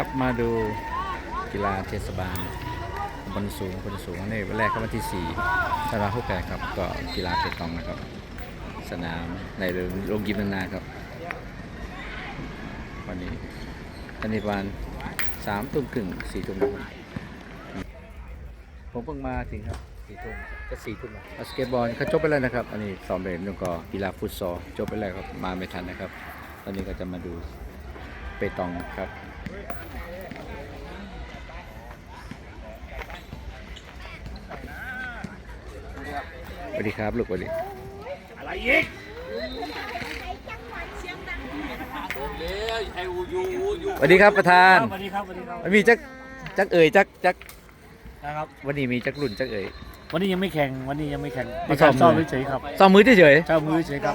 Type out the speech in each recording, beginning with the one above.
ครับมาดูกีฬาเทศบาลบนสูงบนสูงนี่วันแรกก็วันที่4ตารางหกแปดครับก็กีฬาเปตองนะครับ สนามในโรงยิมนานครับ วันนี้ตอนนี้ประมาณสามทุ่มครึ่งสี่ทุ่มผมเพิ่งมาถึงครับสี่ทุ่มก็สี่ทุ่มแล้วบาสเกตบอลเขาจบไปแล้วนะครับ อันนี้ซ้อมเล่นแล้วก็กีฬาฟุตซอลจบไปแล้วครับมาไม่ทันนะครับ ตอนนี้ก็จะมาดู เปตองครับสวัสดีครับลูกสวัสดีอะไรอีกสวัสดีครับประธานสวัสดีครับสวัสดีครับมีจักจักเอ่ยจักจักนะครับวันนี้มีจักรุ่นจักเอ่ย วันนี้ยังไม่แข่งวันนี้ยังไม่แข่งมาซ้อม ซ้อมมือเฉยๆครับซ้อมมือเฉย เจ้ามือเฉยๆครับ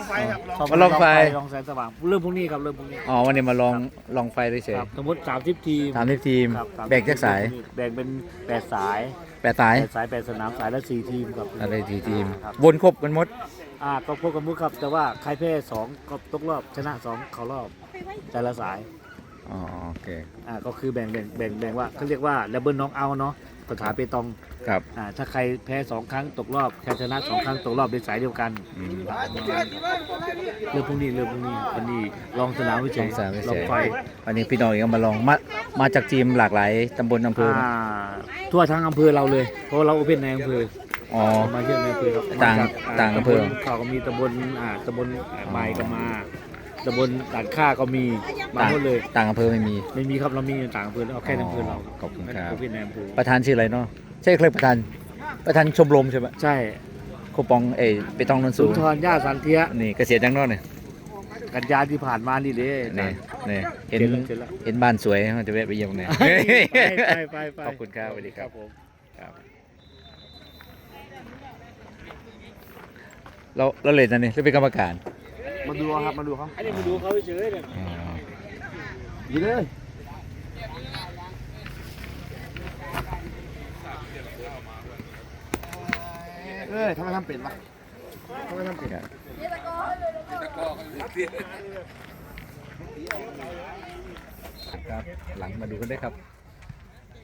ซ้อมาลองไฟ ลองแสงสว่างเริ่มพรุ่งนี้ครับเริ่มพรุ่งนี้ๆอ๋อวันนี้มาลองลองไฟเฉยครับสมมติสามสิบทีมๆตามที่ทีม ครับ30แบ่งจักสาย แบ่งเป็นแปดสายแปดสายแปดสายแปดสนามสายละสี่ทีมครับอะไรทีทีม ครับวนครบกันหมด อ่าก็พวกกันมุกครับแต่ว่าใครแพ้สองก็ตกรอบชนะสองเขารอบแต่ละสาย อ๋อโอเค อ่าก็คือแบ่งแบ่งแบ่งแบ่งว่าเขาเรียกว่าดับเบิลน็อกเอาเนาะ สถานเปตองครับ อ่าถ้าใครแพ้สองครั้งตกรอบใครชนะสองครั้งตกรอบเป็นสายเดียวกันอืม เรื่องพวกนี้เรื่องพวกนี้วันนี้ลองสนามวิสจัอยงสามลเฉองยไฟๆวันนี้พี่น้องยังมาลองมามาจากทีมหลากหลายตำบลอำเภออ่าทั่วทั้งอำเภอเราเลยเพราะเราโอเพ่นในอำเภอ อ๋อ มาเที่ยวในอำเภอครับต่างมจกต่างอำเภอ ตำบลเขาก็มีตำบลอ่าตำบลใหม่ก็มา ตำบลด่านข้าก็มีมาต่างหมดเลย ต่างอำเภอไม่มี ไม่มีครับเรามีต่างอำเภอเราเอาแค่ในอำเภอเราขอบคุณครับโอเพ่นในอำเภอประธานชื่ออะไรเนาะใช่เคยประธาน ประธานชมรมใช่ไหมใช่โคปองเอยไปตองนนสุสูนงทรย่าสันเทียนี่เกษียณยังนอกเนี่ยกันยาที่ผ่านมานี่เลยนี่นี่เห็นเสร็จแล้วเสร็จแล้ว เห็นบ้านสวยมันจะแวะไปเยี่ยมเนี่ย ไปไปไปขอบคุณครับสวัสดีครับ ผมครับเราเราเลยนนะนี่เราเป็นกรรมการ มาดูครับมาดูเขาอันนี้มาดูเขาเฉยๆเนี่ยอ๋อดีเลยเอ้ยทำไมทำเป็นวะทำไมทำเป็นครับครับหลังมาดูกันได้ครับ